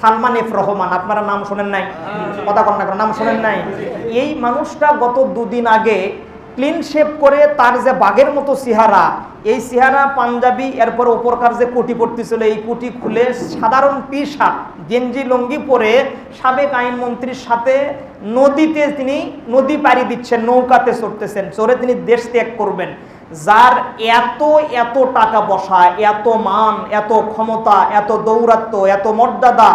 Salman F Rahman আপনারা নাম শোনেন নাই? কথা কন না কেন, নাম শোনেন নাই? এই মানুষটা গত দুদিন আগে ক্লিন শেপ করে তার যে বাঘের মতো চেহারা এই চেহারা পাঞ্জাবি এরপর ওপরকার যে কোটি পড়তেছিল এই কোটি খুলে সাধারণ টি শার্ট গেঞ্জি লঙ্গি পরে সাবেক আইনমন্ত্রীর সাথে নদীতে তিনি নদী পাড়ি দিচ্ছেন নৌকাতে চড়তেছেন চড়ে তিনি দেশ ত্যাগ করবেন। যার এত এত টাকা বসা এত মান, এত ক্ষমতা, এত দৌরাত্ম, এত মর্যাদা,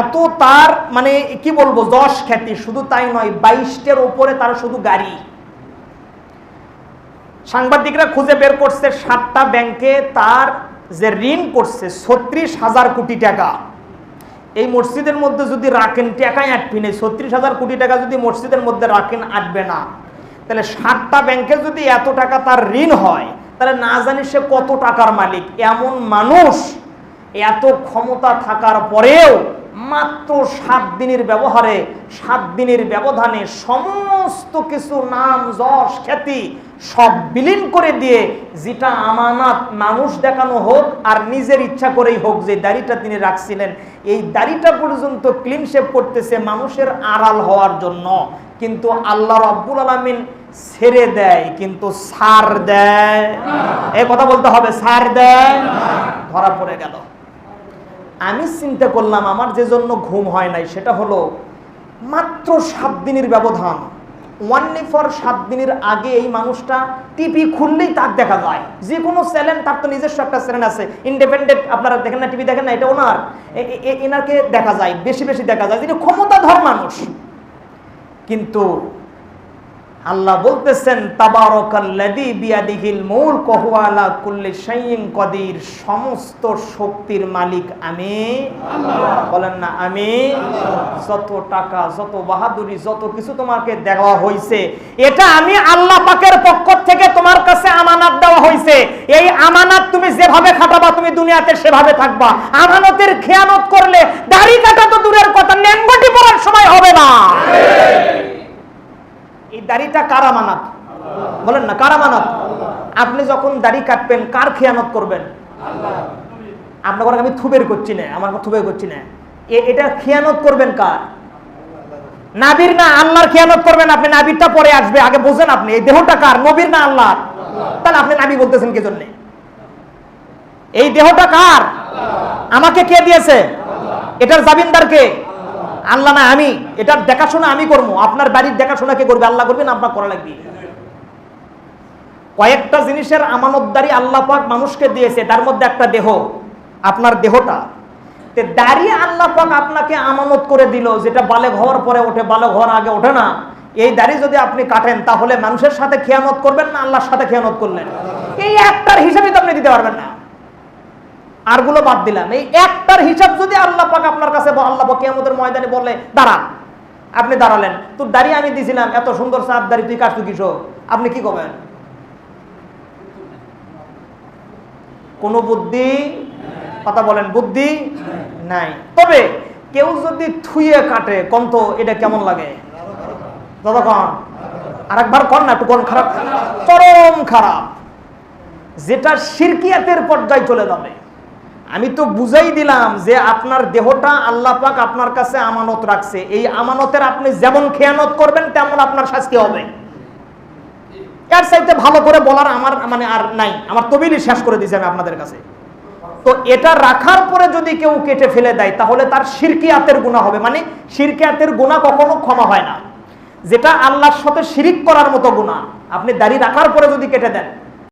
এত তার মানে কি বলব, যশ খ্যাতি, শুধু তাই নয়, বাইশটার ওপরে তার শুধু গাড়ি। সাংবাদিকরা খুঁজে বের করছে সাতটা ব্যাংকে তার যে ঋণ করছে ছত্রিশ হাজার কোটি টাকা। এই মসজিদের মধ্যে যদি রাখেন টাকাই আটবি নেই ছত্রিশ হাজার কোটি টাকা যদি মসজিদের মধ্যে রাখেন, আটবে না। তাহলে সাতটা ব্যাংকে যদি এত টাকা তার ঋণ হয়, তাহলে না জানি সে কত টাকার মালিক। এমন মানুষ এত ক্ষমতা থাকার পরেও মাত্র সাত দিনের ব্যবহারে, সাত দিনের ব্যবধানে সমস্ত কিছু নাম, যশ, খ্যাতি সব বিলীন করে দিয়ে যেটা আমানাত মানুষ দেখানো হোক আর নিজের ইচ্ছা করেই হোক, যে দাড়িটা তিনি রাখছিলেন, এই দাড়িটা পর্যন্ত ক্লিন শেপ করতেছে মানুষের আড়াল হওয়ার জন্য। কিন্তু আল্লাহ রব্বুল আলমিন ছেড়ে দেয়, কিন্তু সার দেয়। এই কথা বলতে হবে, সার দেয়। ধরা পড়ে গেল। আমি চিন্তা করলাম, আমার যে জন্য ঘুম হয় নাই, সেটা হলো মাত্র সাত দিনের ব্যবধান। ওয়ানলি ফর সাত দিনের আগে এই মানুষটা টিভি খুললেই তার দেখা যায়। যে কোনো চ্যানেল, তার তো নিজস্ব একটা চ্যানেল আছে। ইন্ডিপেন্ডেন্ট আপনারা দেখেন না, টিভি দেখেন না, এটা ওনার। এ- এ- এ- এনাকে দেখা যায়, বেশি বেশি দেখা যায়। যিনি ক্ষমতাধর মানুষ কিন্তু আল্লাহ বলতেছেন কদির। সমস্ত শক্তির মালিক আমি। বলেন না আমি। যত টাকা যত বাহাদুরি যত কিছু তোমাকে দেওয়া হয়েছে এটা আমি আল্লাহ পাকের পক্ষ থেকে তোমার কাছে আমানত দেওয়া হয়েছে এই আমানত তুমি যেভাবে খাটাবা তুমি দুনিয়াতে সেভাবে থাকবা। আমানতের খেয়ানত করলে দাড়ি কাটা তো দূরের কথা ল্যাঙ্গটি পড়ার সময় হবে না। এই দাড়িটা কার আমানত? বলেন না, কার আমানত? আপনি যখন দাড়ি কাটবেন, কার খেয়ানত করবেন? আপনার আমি থুবের করছি না, আমার থুবের করছি না। এটা খেয়ানত করবেন কার? নাবির না আল্লাহর খেয়ানত করবেন, আপনি নাবিরটা পরে আসবে। আগে বোঝেন আপনি, এই দেহটা কার? নবীর না আল্লাহ তাহলে আপনি নাবি বলতেছেন কে জন্য এই দেহটা কার? আমাকে কে দিয়েছে? এটার জামিনদার কে? আল্লাহ না, আমি। এটার দেখাশোনা আমি করব। আপনার বাড়ির দেখাশোনা কে করবে? আল্লাহ করবে না আপনার করা লাগবে? কয়েকটা জিনিসের আমানতদারি আল্লাহ পাক মানুষকে দিয়েছে, তার মধ্যে একটা দেহ। আপনার দেহটা। দাঁড়িয়ে আল্লাহ পাক আপনাকে আমানত করে দিল, যেটা বালে ঘর পরে ওঠে বালে ঘর আগে ওঠে না। এই দাড়ি যদি আপনি কাটেন, তাহলে মানুষের সাথে খেয়ানত করবেন না আল্লাহর সাথে খেয়ানত করলেন? এই একটার হিসাবে তো আপনি দিতে পারবেন না। আরগুলো বাদ দিলাম। এই একটার হিসাব যদি আল্লাহ পাক আপনার কাছে আল্লাহ পাক কিয়ামতের ময়দানে বলে, দাঁড়া, আপনি দাঁড়ালেন। তোর দাঁড়িয়ে আমি দিছিলাম, এত সুন্দর সাপ দাড়ি, তুই কাটতু কিসো আপনি কি করবেন? কোনো বুদ্ধি? কথা বলেন, বুদ্ধি? নাই। তবে কেউ যদি থুয়ে কাটে, কন তো এটা কেমন লাগে? দাদা আর একবার কর না, একটু কন খারাপ। চরম খারাপ। যেটা শিরকিয়াতের পর্যায়ে চলে যাবে। আমি তো বুঝাই দিলাম যে আপনার দেহটা আল্লাহ পাক আপনার কাছে আমানত রাখছে। এই আমানতের আপনি যেমন খেয়ানত করবেন, তেমন আপনার শাস্তি হবে। এর চাইতে ভালো করে বলার আমার মানে আর নাই। আমার তবিলই শেষ করে দিয়েছি আমি আপনাদের কাছে। তো এটা রাখার পরে যদি কেউ কেটে ফেলে দেয়, তাহলে তার শিরকিয়াতের গুণা হবে। মানে শিরকিয়াতের গুণা কখনো ক্ষমা হয় না। যেটা আল্লাহর সাথে শিরিক করার মতো গুণা আপনি দাড়ি রাখার পরে যদি কেটে দেন